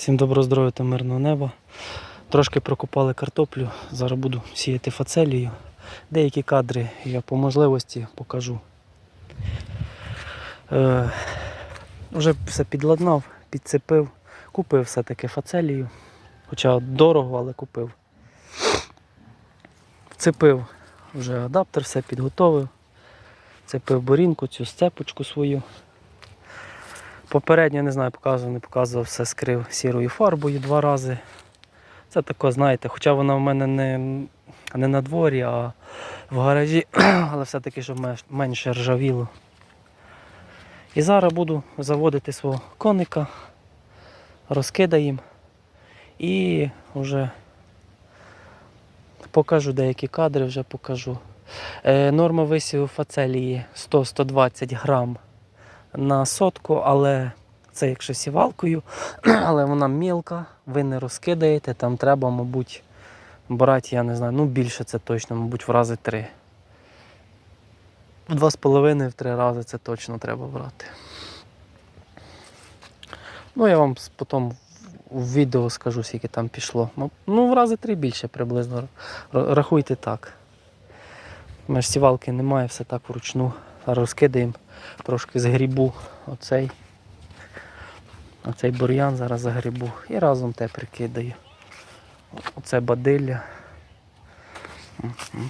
Всім доброго здоров'я та мирного неба. Трошки прокопали картоплю. Зараз буду сіяти фацелію. Деякі кадри я по можливості покажу. Е, вже все підладнав, підцепив, купив все-таки фацелію. Хоча дорого, але купив. Вцепив вже адаптер, все підготовив. Цепив борінку, цю степочку свою. Попередньо, не знаю, показував, не показував, все скрив сірою фарбою два рази. Це тако, знаєте, хоча вона в мене не, не на дворі, а в гаражі, але все-таки, щоб менше ржавіло. І зараз буду заводити свого коника, розкидаємо і вже покажу деякі кадри, вже покажу. Е, норма висіву фацелії 100-120 грам на сотку, але це якщо сівалкою, але вона мілка, ви не розкидаєте, там треба, мабуть, брати, я не знаю, ну більше це точно, мабуть, в рази три. В два з половиною, в три рази це точно треба брати. Ну, я вам потім в відео скажу, скільки там пішло. Ну, в рази три більше приблизно. Рахуйте так. У мене ж сівалки немає, все так вручну. Розкидаємо трошки згрібу оцей. Оцей бур'ян зараз загрібу і разом те прикидаю. Оце бадилля.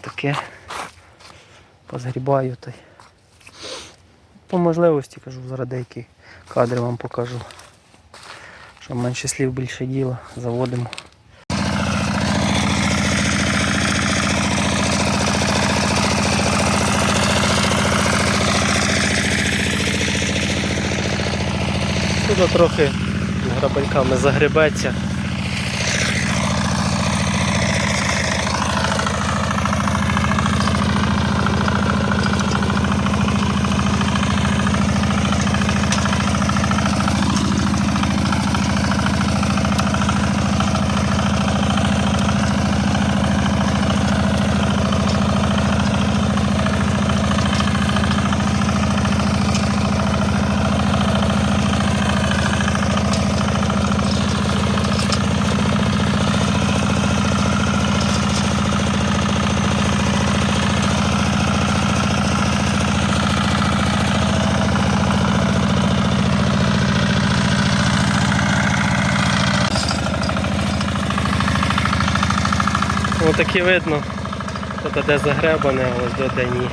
Таке. Позгрібаю та. По можливості кажу, зараз деякі кадри вам покажу. Щоб менше слів більше діла, заводимо. Тут трохи грабельками загребеться. Ось таки видно, тут де загребане, а ось де ні.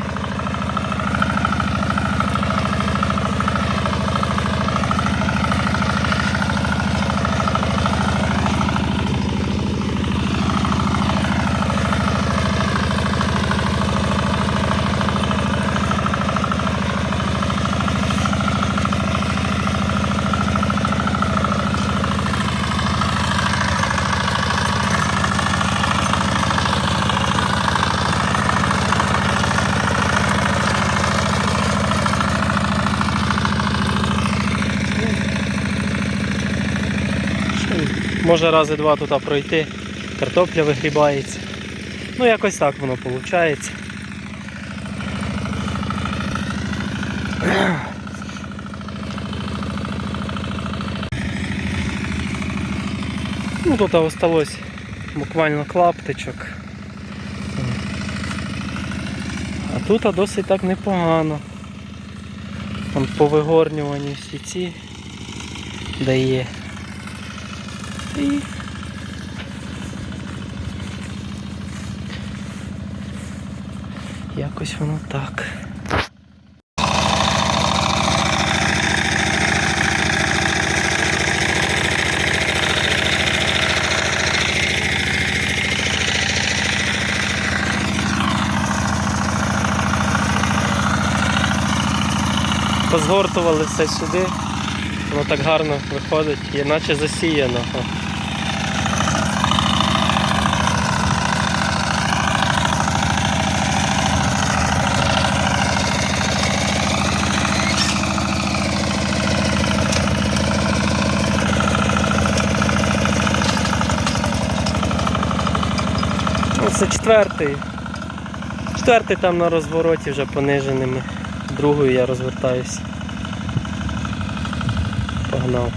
Може рази два тут пройти, картопля вигрібається. Ну якось так воно виходить. Ну тут осталось буквально клаптичок. А тут досить так непогано. Там повигорнювані всі ці, де є. Якось воно так. Позгортували все сюди, воно так гарно виходить, і наче засіяно. Це четвертий. Четвертий там на розвороті вже пониженими. Другою я розвертаюся. Погнав.